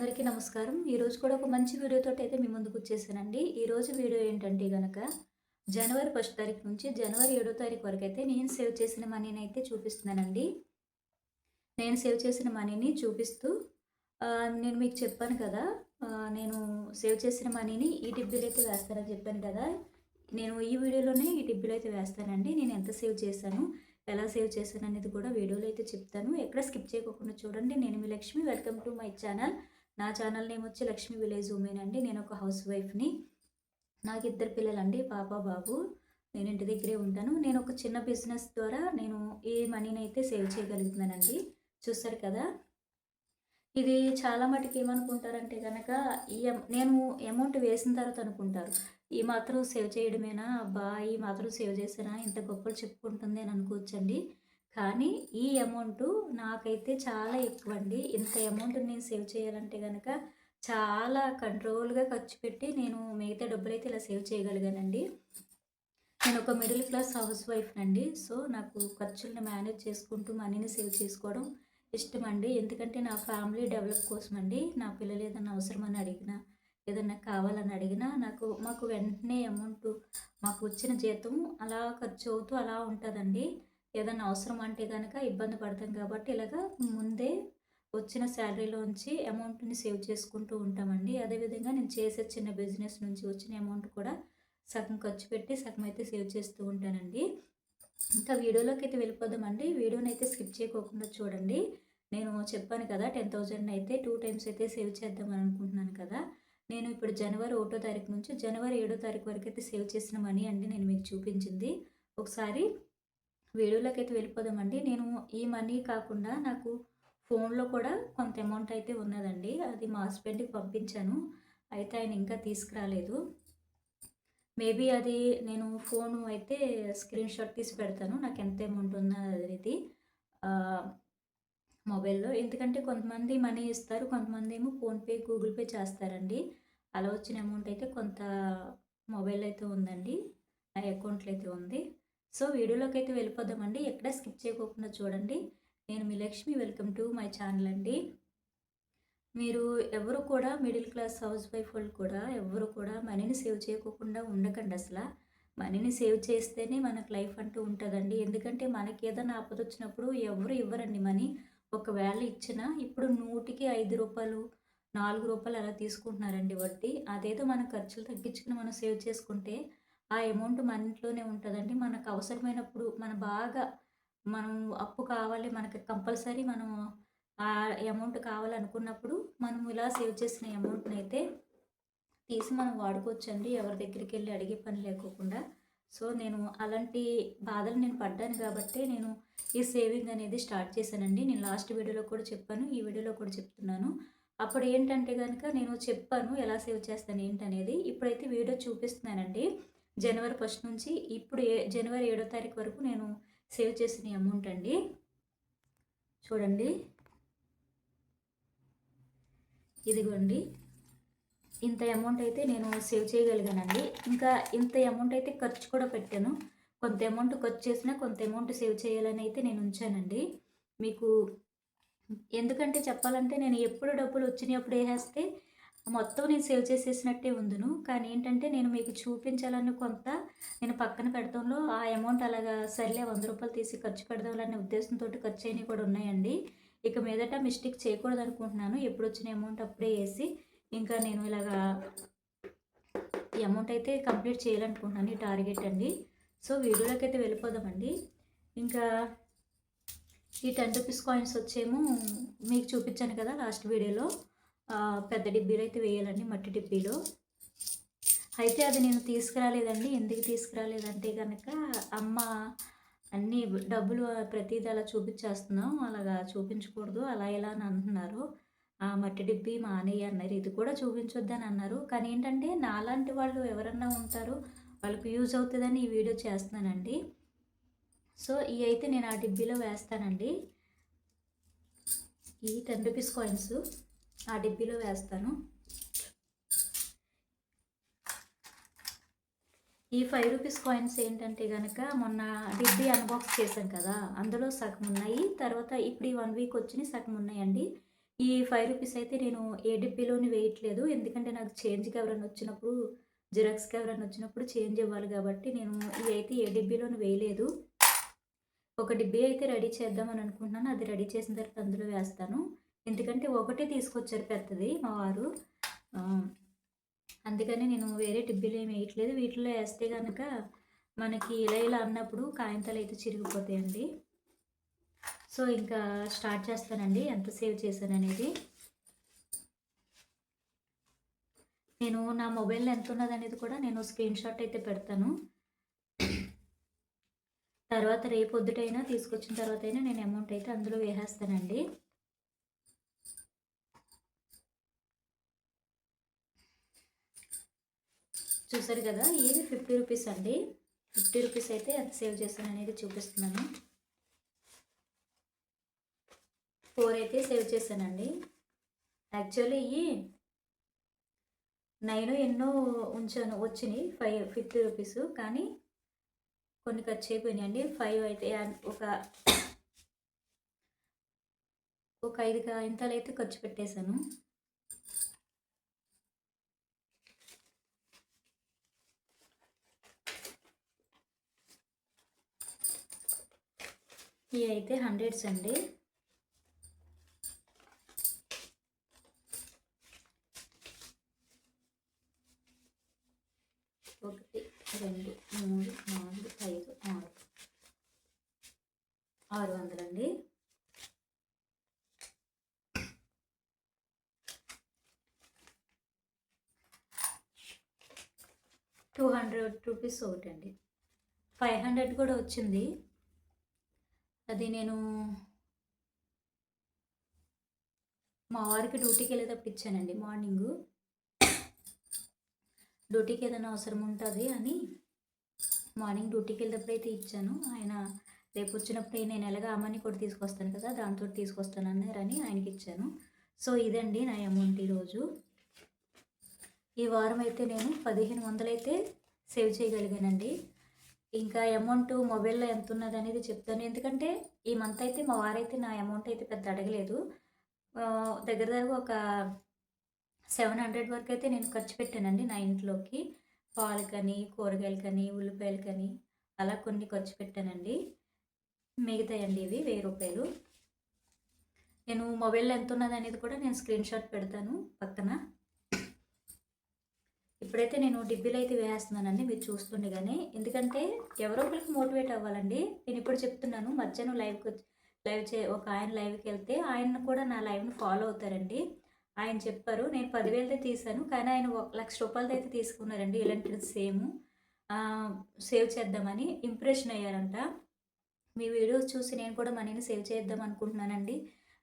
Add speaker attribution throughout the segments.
Speaker 1: అందరికీ నమస్కారం. ఈరోజు కూడా ఒక మంచి వీడియోతో అయితే మీ ముందుకు వచ్చేసానండి. ఈరోజు వీడియో ఏంటంటే కనుక జనవరి ఫస్ట్ తారీఖు నుంచి జనవరి ఏడో తారీఖు వరకు అయితే నేను సేవ్ చేసిన మనీని అయితే చూపిస్తున్నానండి. నేను సేవ్ చేసిన మనీని చూపిస్తూ నేను మీకు చెప్పాను కదా నేను సేవ్ చేసిన మనీని ఈ డిబ్బీలు అయితే వేస్తానని చెప్పాను కదా నేను ఈ వీడియోలోనే ఈ డిబ్బీలు అయితే వేస్తానండి. నేను ఎంత సేవ్ చేశాను ఎలా సేవ్ చేశాను అనేది కూడా వీడియోలో అయితే చెప్తాను. ఎక్కడ స్కిప్ చేయకుండా చూడండి. నేను మీ Lakshmi welcome to my channel నా ఛానల్ నేమ్ వచ్చి లక్ష్మి విలేజ్ ఉమెన్ అండి. నేను ఒక హౌస్ వైఫ్ని నాకు ఇద్దరు పిల్లలండి పాప బాబు. నేను ఇంటి దగ్గరే ఉంటాను. నేను ఒక చిన్న బిజినెస్ ద్వారా నేను ఈ మనీని అయితే సేవ్ చేయగలుగుతున్నానండి చూస్తారు కదా. ఇది చాలా మటుకు ఏమనుకుంటారంటే కనుక ఈ నేను అమౌంట్ వేసిన తర్వాత అనుకుంటారు ఈ మాత్రం సేవ్ చేయడమేనా? అబ్బా ఈ మాత్రం సేవ్ చేసినా ఇంత గొప్పలు చెప్పుకుంటుంది అని అనుకోవచ్చండి కానీ ఈ అమౌంట్ నాకైతే చాలా ఎక్కువ అండి ఇంత అమౌంట్ నేను సేవ్ చేయాలంటే కనుక చాలా కంట్రోల్గా ఖర్చు పెట్టి నేను మిగతా డబ్బులు అయితే ఇలా సేవ్ చేయగలిగానండి. నేను ఒక మిడిల్ క్లాస్ హౌస్ వైఫ్ అండి సో నాకు ఖర్చులను మేనేజ్ చేసుకుంటూ మనీని సేవ్ చేసుకోవడం ఇష్టం అండి ఎందుకంటే నా ఫ్యామిలీ డెవలప్ కోసం అండి నా పిల్లలు ఏదైనా అవసరమని అడిగినా ఏదన్నా కావాలని అడిగినా నాకు మాకు వెంటనే అమౌంట్ మాకు వచ్చిన జీతం అలా ఖర్చు అవుతూ అలా ఉంటుందండి. ఏదైనా అవసరం అంటే కనుక ఇబ్బంది పడతాం కాబట్టి ఇలాగా ముందే వచ్చిన శాలరీలోంచి అమౌంట్ని సేవ్ చేసుకుంటూ ఉంటామండి. అదేవిధంగా నేను చేసే చిన్న బిజినెస్ నుంచి వచ్చిన అమౌంట్ కూడా సగం ఖర్చు పెట్టి సగం అయితే సేవ్ చేస్తూ ఉంటానండి. ఇంకా వీడియోలోకి అయితే వెళ్ళిపోదామండి. వీడియోని అయితే స్కిప్ చేయకోకుండా చూడండి. నేను చెప్పాను కదా టెన్ థౌజండ్ అయితే టూ టైమ్స్ అయితే సేవ్ చేద్దామని అనుకుంటున్నాను కదా. నేను ఇప్పుడు జనవరి ఒకటో తారీఖు నుంచి జనవరి ఏడో తారీఖు వరకు అయితే సేవ్ చేసిన మనీ అండి నేను మీకు చూపించింది. ఒకసారి వీడియోలోకి అయితే వెళ్ళిపోదామండి. నేను ఈ మనీ కాకుండా నాకు ఫోన్లో కూడా కొంత అమౌంట్ అయితే ఉన్నదండి. అది మా హస్బెండ్కి పంపించాను. అయితే ఆయన ఇంకా తీసుకురాలేదు. మేబీ అది నేను ఫోన్ అయితే స్క్రీన్ షాట్ తీసి పెడతాను. నాకు ఎంత అమౌంట్ ఉన్నది ఆ, మొబైల్లో. ఎందుకంటే కొంతమంది మనీ ఇస్తారు. కొంతమంది ఏమో ఫోన్పే గూగుల్ పే చేస్తారండి. అలా వచ్చిన అమౌంట్ అయితే కొంత మొబైల్ అయితే ఉందండి. నా అకౌంట్లో అయితే ఉంది. సో వీడియోలోకి అయితే వెళ్ళిపోదామండి. ఎక్కడ స్కిప్ చేయకోకుండా చూడండి. నేను మీ Lakshmi welcome to my channel అండి. మీరు ఎవరు కూడా మిడిల్ క్లాస్ హౌస్ వైఫ్ వాళ్ళు కూడా ఎవరు కూడా మనీని సేవ్ చేయకోకుండా ఉండకండి అసలు. మనీని సేవ్ చేస్తేనే మనకు లైఫ్ అంటూ ఉంటుందండి. ఎందుకంటే మనకి ఏదైనా ఆపద వచ్చినప్పుడు ఎవరు ఇవ్వరండి మనీ. ఒకవేళ ఇచ్చినా ఇప్పుడు నూటికి ఐదు రూపాయలు నాలుగు రూపాయలు అలా తీసుకుంటున్నారండి వడ్డీ. అదేదో మన ఖర్చులు తగ్గించుకుని మనం సేవ్ చేసుకుంటే ఆ అమౌంట్ మన ఇంట్లోనే ఉంటుందండి. మనకు అవసరమైనప్పుడు మన బాగా మనం అప్పు కావాలి మనకి కంపల్సరీ మనం ఆ అమౌంట్ కావాలనుకున్నప్పుడు మనం ఇలా సేవ్ చేసిన అమౌంట్ని అయితే తీసి మనం వాడుకోవచ్చండి. ఎవరి దగ్గరికి వెళ్ళి అడిగే పని లేకోకుండా. సో నేను అలాంటి బాధలు నేను పడ్డాను కాబట్టి నేను ఈ సేవింగ్ అనేది స్టార్ట్ చేశానండి. నేను లాస్ట్ వీడియోలో కూడా చెప్పాను ఈ వీడియోలో కూడా చెప్తున్నాను. అప్పుడు ఏంటంటే కనుక నేను చెప్పాను ఎలా సేవ్ చేస్తాను ఏంటనేది. ఇప్పుడైతే వీడియో చూపిస్తున్నానండి. జనవరి ఫస్ట్ నుంచి ఇప్పుడు ఏ జనవరి ఏడో తారీఖు వరకు నేను సేవ్ చేసిన అమౌంట్ అండి. చూడండి. ఇదిగోండి. ఇంత అమౌంట్ అయితే నేను సేవ్ చేయగలిగానండి. ఇంకా ఇంత అమౌంట్ అయితే ఖర్చు కూడా పెట్టాను. కొంత అమౌంట్ ఖర్చు చేసినా కొంత అమౌంట్ సేవ్ చేయాలని అయితే నేను ఉంచానండి. మీకు ఎందుకంటే చెప్పాలంటే నేను ఎప్పుడు డబ్బులు వచ్చినప్పుడు వేసేస్తే మొత్తం నేను సేవ్ చేసేసినట్టే ఉందును. కానీ ఏంటంటే నేను మీకు చూపించాలని కొంత నేను పక్కన పెడతంలో ఆ అమౌంట్ అలాగా సర్లే వంద రూపాయలు తీసి ఖర్చు పెడదామనే ఉద్దేశంతో ఖర్చు అయినవి కూడా ఉన్నాయండి. ఇక మీదట మిస్టేక్ చేయకూడదు అనుకుంటున్నాను. ఎప్పుడు వచ్చిన అమౌంట్ అప్పుడే వేసి ఇంకా నేను ఇలాగా ఈ అమౌంట్ అయితే కంప్లీట్ చేయాలనుకుంటున్నాను ఈ టార్గెట్ అండి. సో వీడియోలోకి అయితే వెళ్ళిపోదామండి. ఇంకా ఈ టెన్ రూపీస్ కాయిన్స్ వచ్చేమో మీకు చూపించాను కదా లాస్ట్ వీడియోలో. పెద్ద డిబ్బీలో అయితే వేయాలండి మట్టి డిబ్బీలో. అయితే అది నేను తీసుకురాలేదండి. ఎందుకు తీసుకురాలేదంటే కనుక అమ్మ అన్ని డబ్బులు ప్రతిదీ అలా చూపించేస్తున్నాం. అలాగా చూపించకూడదు. అలా ఇలా అని అంటున్నారు. ఆ మట్టి డిబ్బి మానేయ అన్నారు. ఇది కూడా చూపించొద్దని అన్నారు. కానీ ఏంటంటే నాలాంటి వాళ్ళు ఎవరన్నా ఉంటారు వాళ్ళకి యూజ్ అవుతుందని ఈ వీడియో చేస్తున్నానండి. సో ఇవి అయితే నేను ఆ డిబ్బీలో వేస్తానండి. ఈ టెన్ రూపీస్ కాయిన్స్. ఆ డిబ్బీలో వేస్తాను. ఈ ఫైవ్ రూపీస్ కాయిన్స్ ఏంటంటే కనుక మొన్న డిబ్బీ అన్బాక్స్ చేశాం కదా అందులో సగం ఉన్నాయి. తర్వాత ఇప్పుడు ఈ వన్ వీక్ వచ్చినాయి సగం ఉన్నాయండి. ఈ ఫైవ్ రూపీస్ అయితే నేను ఏ డిబ్బీలోని వేయట్లేదు. ఎందుకంటే నాకు చేంజ్కి ఎవరైనా వచ్చినప్పుడు జిరాక్స్కి ఎవరైనా వచ్చినప్పుడు చేంజ్ ఇవ్వాలి కాబట్టి నేను ఇవి అయితే ఏ డిబ్బీలోని వేయలేదు. ఒక డిబ్బీ అయితే రెడీ చేద్దామని అనుకుంటున్నాను. అది రెడీ చేసిన తర్వాత అందులో వేస్తాను. ఎందుకంటే ఒకటే తీసుకొచ్చారు పెద్దది మా వారు. అందుకని నేను వేరే టిబ్బీలు ఏమి వేయట్లేదు. వీటిలో వేస్తే కనుక మనకి ఇలా ఇలా అన్నప్పుడు కాగితాలు అయితే చిరిగిపోతాయండి. సో ఇంకా స్టార్ట్ చేస్తానండి. ఎంత సేవ్ చేశాను అనేది. నేను నా మొబైల్లో ఎంత ఉన్నది అనేది కూడా నేను స్క్రీన్ షాట్ అయితే పెడతాను. తర్వాత రేపు పొద్దుటైనా తీసుకొచ్చిన తర్వాత అయినా నేను అమౌంట్ అయితే అందులో వేసేస్తానండి. చూసారు కదా ఇది ఫిఫ్టీ రూపీస్ అండి? ఫిఫ్టీ రూపీస్ అయితే ఎంత సేవ్ చేశాను అనేది చూపిస్తున్నాను. ఫోర్ అయితే సేవ్ చేశానండి. యాక్చువల్లీ ఇవి నైన్ ఎన్నో ఉంచాను వచ్చినాయి ఫైవ్ ఫిఫ్టీ రూపీస్ కానీ కొన్ని ఖర్చు అయిపోయినాయండి ఫైవ్ అయితే ఒక ఒక ఐదు కాయింతాలు అయితే ఖర్చు పెట్టేశాను. ఇవి అయితే హండ్రెడ్స్ అండి. ఒకటి రెండు మూడు నాలుగు ఐదు ఆరు. ఆరు వందలండి. టూ హండ్రెడ్ రూపీస్ ఒకటండి. ఫైవ్ హండ్రెడ్ కూడా వచ్చింది. అది నేను మా వారికి డ్యూటీకి వెళ్ళేటప్పుడు ఇచ్చానండి మార్నింగు. డ్యూటీకి ఏదైనా అవసరం ఉంటుంది అని మార్నింగ్ డ్యూటీకి వెళ్ళేటప్పుడు అయితే ఇచ్చాను. ఆయన రేపు వచ్చినప్పుడు నేను ఎలాగ అమ్మని కూడా తీసుకొస్తాను కదా దాంతో తీసుకొస్తాను అన్నారని ఆయనకి ఇచ్చాను. సో ఇదండి నా అమౌంట్ ఈరోజు. ఈ వారం అయితే నేను పదిహేను వందలు అయితే సేవ్ చేయగలిగానండి. ఇంకా అమౌంట్ మొబైల్లో ఎంత ఉన్నది అనేది చెప్తాను. ఎందుకంటే ఈ మంత్ అయితే మా వారైతే నా అమౌంట్ అయితే పెద్ద అడగలేదు. దగ్గర దగ్గర ఒక సెవెన్ హండ్రెడ్ వరకు అయితే నేను ఖర్చు పెట్టానండి నా ఇంట్లోకి. పాలకని కూరగాయలకని ఉల్లిపాయలకని అలా కొన్ని ఖర్చు పెట్టానండి. మిగతాయండి ఇవి వెయ్యి రూపాయలు. నేను మొబైల్లో ఎంత ఉన్నది అనేది కూడా నేను స్క్రీన్ షాట్ పెడతాను పక్కన. ఇప్పుడైతే నేను డిబ్బీలు అయితే వేస్తున్నానండి మీరు చూస్తుండగానే ఎందుకంటే ఎవరో ఒకరికి మోటివేట్ అవ్వాలండి. నేను ఇప్పుడు చెప్తున్నాను మధ్యాహ్నం లైవ్కి లైవ్ చే ఒక ఆయన లైవ్కి వెళ్తే ఆయన కూడా నా లైవ్ని ఫాలో అవుతారండి. ఆయన చెప్పారు నేను పదివేలదే తీశాను కానీ ఆయన ఒక లక్ష రూపాయలది అయితే తీసుకున్నారండి ఇలాంటిది సేమ్. సేవ్ చేద్దామని ఇంప్రెషన్ అయ్యారంట. మీ వీడియోస్ చూసి నేను కూడా మనీని సేవ్ చేద్దాం అనుకుంటున్నానండి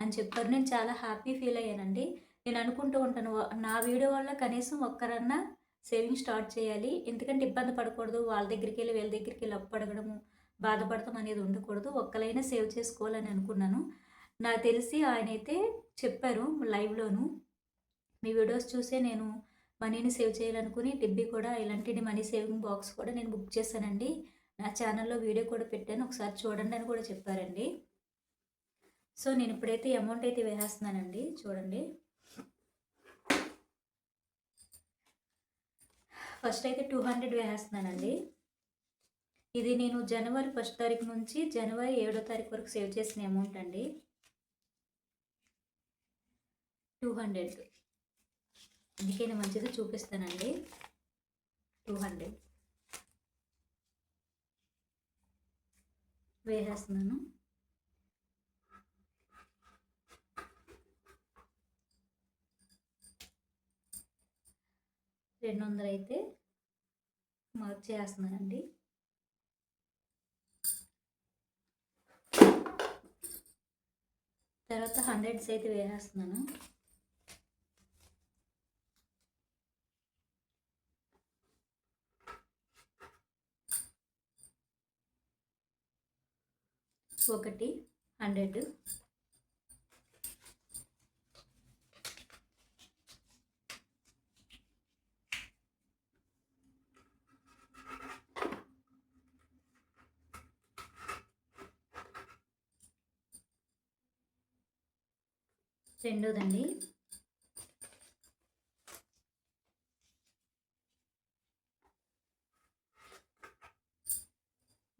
Speaker 1: అని చెప్పారు. నేను చాలా హ్యాపీ ఫీల్ అయ్యానండి. నేను అనుకుంటూ ఉంటాను నా వీడియో వల్ల కనీసం ఒక్కరన్నా సేవింగ్ స్టార్ట్ చేయాలి. ఎందుకంటే ఇబ్బంది పడకూడదు. వాళ్ళ దగ్గరికి వెళ్ళి వీళ్ళ దగ్గరికి వెళ్ళి అప్పు అడగడము బాధపడతాం అనేది ఉండకూడదు. ఒక్కలైనా సేవ్ చేసుకోవాలని అనుకున్నాను. నాకు తెలిసి ఆయన అయితే చెప్పారు లైవ్లోను మీ వీడియోస్ చూసే నేను మనీని సేవ్ చేయాలనుకుని టిబ్బీ కూడా ఇలాంటి మనీ సేవింగ్ బాక్స్ కూడా నేను బుక్ చేశానండి. నా ఛానల్లో వీడియో కూడా పెట్టాను. ఒకసారి చూడండి అని కూడా చెప్పారండి. సో నేను ఇప్పుడైతే అమౌంట్ అయితే వేసేస్తున్నానండి. చూడండి. ఫస్ట్ అయితే టూ హండ్రెడ్ వేసేస్తున్నానండి. ఇది నేను జనవరి ఫస్ట్ తారీఖు నుంచి జనవరి ఏడో తారీఖు వరకు సేవ్ చేసిన అమౌంట్ అండి. Two hundred. అందుకని మంచిది చూపిస్తానండి. Two hundred. వేసేస్తున్నాను. రెండు వందలు అయితే మార్క్ చేస్తున్నానండి. తర్వాత హండ్రెడ్స్ అయితే వేసేస్తున్నాను. ఒకటి హండ్రెడ్. రెండోదండి.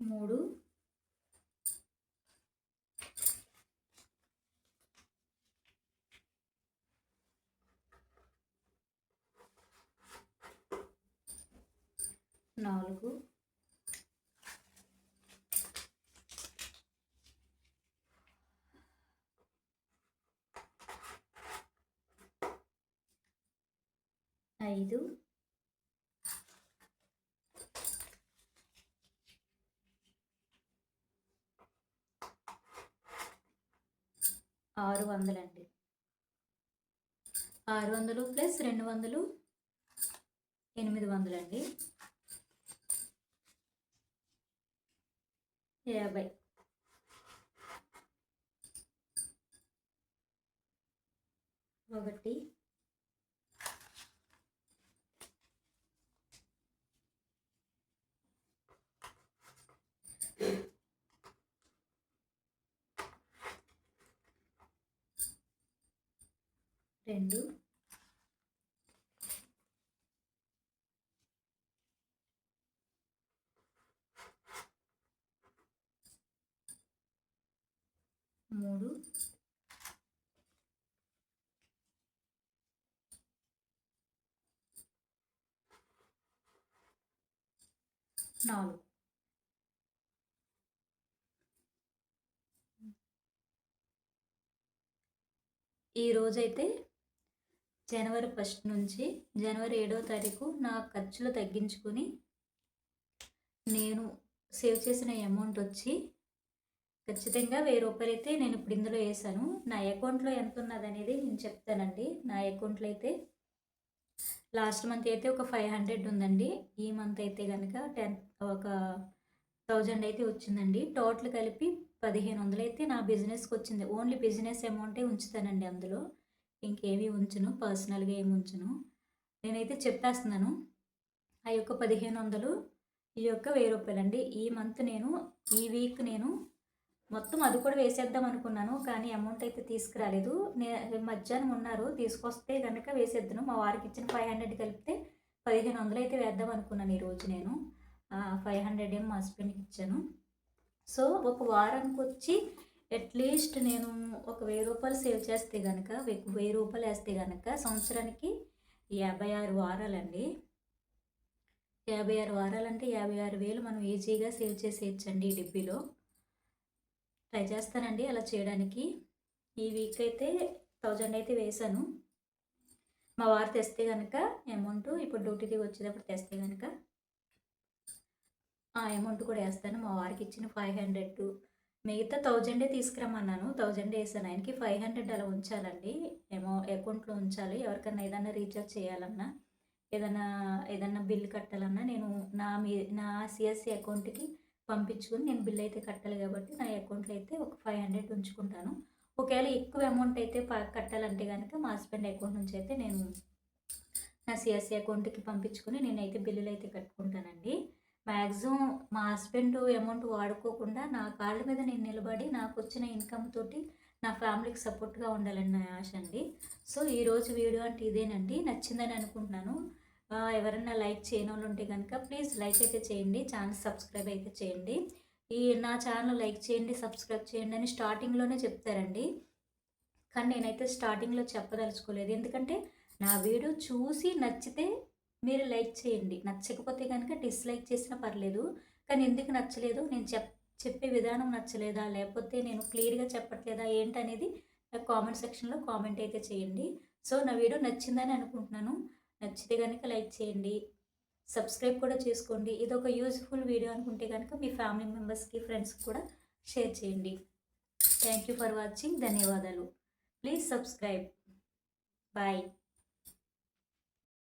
Speaker 1: మూడు. నాలుగు. ఐదు. ఆరు వందలండి. ఆరు వందలు ప్లస్ రెండు వందలు ఎనిమిది వందలండి. యాభై. ఒకటి. రెండు. మూడు. నాలుగు. ఈ రోజైతే జనవరి ఫస్ట్ నుంచి జనవరి ఏడవ తారీఖు నా ఖర్చులు తగ్గించుకొని నేను సేవ్ చేసిన అమౌంట్ వచ్చి ఖచ్చితంగా వెయ్యి రూపాయలు అయితే నేను ఇప్పుడు ఇందులో వేసాను నా అకౌంట్లో ఎంత ఉన్నది అనేది నేను చెప్తానండి. నా అకౌంట్లో అయితే లాస్ట్ మంత్ అయితే ఒక ఫైవ్ హండ్రెడ్ ఉందండి. ఈ మంత్ అయితే కనుక టెన్ ఒక థౌజండ్ అయితే వచ్చిందండి. టోటల్ కలిపి పదిహేను వందలు అయితే నా బిజినెస్కి వచ్చింది. ఓన్లీ బిజినెస్ అమౌంటే ఉంచుతానండి అందులో. ఇంకేమీ ఉంచను పర్సనల్గా ఏమి ఉంచను. నేనైతే చెప్పేస్తున్నాను. ఆ యొక్క పదిహేను వందలు ఈ యొక్క వెయ్యి రూపాయలు అండి ఈ మంత్ నేను ఈ వీక్ నేను మొత్తం అది కూడా వేసేద్దాం అనుకున్నాను కానీ అమౌంట్ అయితే తీసుకురాలేదు. నే మధ్యాహ్నం ఉన్నారు తీసుకొస్తే కనుక వేసేద్దాను. మా వారికి ఇచ్చిన ఫైవ్ హండ్రెడ్ కలిపితే పదిహేను వందలు అయితే వేద్దాం అనుకున్నాను ఈరోజు నేను. ఫైవ్ హండ్రెడ్ ఏం మా హస్బెండ్కి ఇచ్చాను. సో ఒక వారానికి వచ్చి అట్లీస్ట్ నేను ఒక వెయ్యి రూపాయలు సేవ్ చేస్తే కనుక వెయ్యి రూపాయలు వేస్తే కనుక సంవత్సరానికి యాభై ఆరు వారాలండి. యాభై ఆరు వారాలంటే యాభై ఆరు వేలు మనం ఈజీగా సేవ్ చేసేయచ్చండి ఈ డిబ్బీలో. ట్రై చేస్తానండి అలా చేయడానికి. ఈ వీక్ అయితే థౌజండ్ అయితే వేసాను. మా వారు తెస్తే కనుక అమౌంట్ ఇప్పుడు డ్యూటీకి వచ్చేటప్పుడు తెస్తే కనుక ఆ అమౌంట్ కూడా వేస్తాను. మా వారికి ఇచ్చిన ఫైవ్ హండ్రెడ్ మిగతా థౌజండే తీసుకురమ్మన్నాను. థౌజండ్ వేసాను ఆయనకి ఫైవ్ హండ్రెడ్ అలా ఉంచాలండి. ఏమో అకౌంట్లో ఉంచాలి. ఎవరికన్నా ఏదన్నా రీఛార్జ్ చేయాలన్నా ఏదన్నా ఏదన్నా బిల్ కట్టాలన్నా నేను నా మీ నా సిఎస్సి అకౌంట్కి పంపించుకుని నేను బిల్ అయితే కట్టాలి కాబట్టి నా అకౌంట్లో అయితే ఒక ఫైవ్ హండ్రెడ్ ఉంచుకుంటాను. ఒకవేళ ఎక్కువ అమౌంట్ అయితే కట్టాలంటే కనుక మా హస్బెండ్ అకౌంట్ నుంచి అయితే నేను నా సిఎస్సి అకౌంట్కి పంపించుకుని నేనైతే బిల్లులు అయితే కట్టుకుంటానండి. మ్యాక్సిమం మా హస్బెండ్ అమౌంట్ వాడుకోకుండా నా కాళ్ళ మీద నేను నిలబడి నాకు వచ్చిన ఇన్కమ్ తోటి నా ఫ్యామిలీకి సపోర్ట్గా ఉండాలని నా ఆశ అండి. సో ఈరోజు వీడియో అంటే ఇదేనండి. నచ్చిందని అనుకుంటున్నాను. ఎవరైనా లైక్ చేయని వాళ్ళు ఉంటే కనుక ప్లీజ్ లైక్ అయితే చేయండి. ఛానల్ సబ్స్క్రైబ్ అయితే చేయండి. ఈ నా ఛానల్ లైక్ చేయండి సబ్స్క్రైబ్ చేయండి అని స్టార్టింగ్లోనే చెప్తారండి. కానీ నేనైతే స్టార్టింగ్లో చెప్పదలుచుకోలేదు. ఎందుకంటే నా వీడియో చూసి నచ్చితే మీరు లైక్ చేయండి. నచ్చకపోతే కనుక డిస్లైక్ చేసినా పర్లేదు. కానీ ఎందుకు నచ్చలేదు? నేను చెప్ చెప్పే విధానం నచ్చలేదా? లేకపోతే నేను క్లియర్గా చెప్పట్లేదా? ఏంటనేది కామెంట్ సెక్షన్లో కామెంట్ అయితే చేయండి. సో నా వీడియో నచ్చిందని అనుకుంటున్నాను. నచ్చితే కనుక లైక్ చేయండి. సబ్స్క్రైబ్ కూడా చేసుకోండి. ఇది ఒక యూజ్ఫుల్ వీడియో అనుకుంటే కనుక మీ ఫ్యామిలీ మెంబర్స్కి ఫ్రెండ్స్కి కూడా షేర్ చేయండి. Thank you for watching. ధన్యవాదాలు. Please subscribe. బాయ్.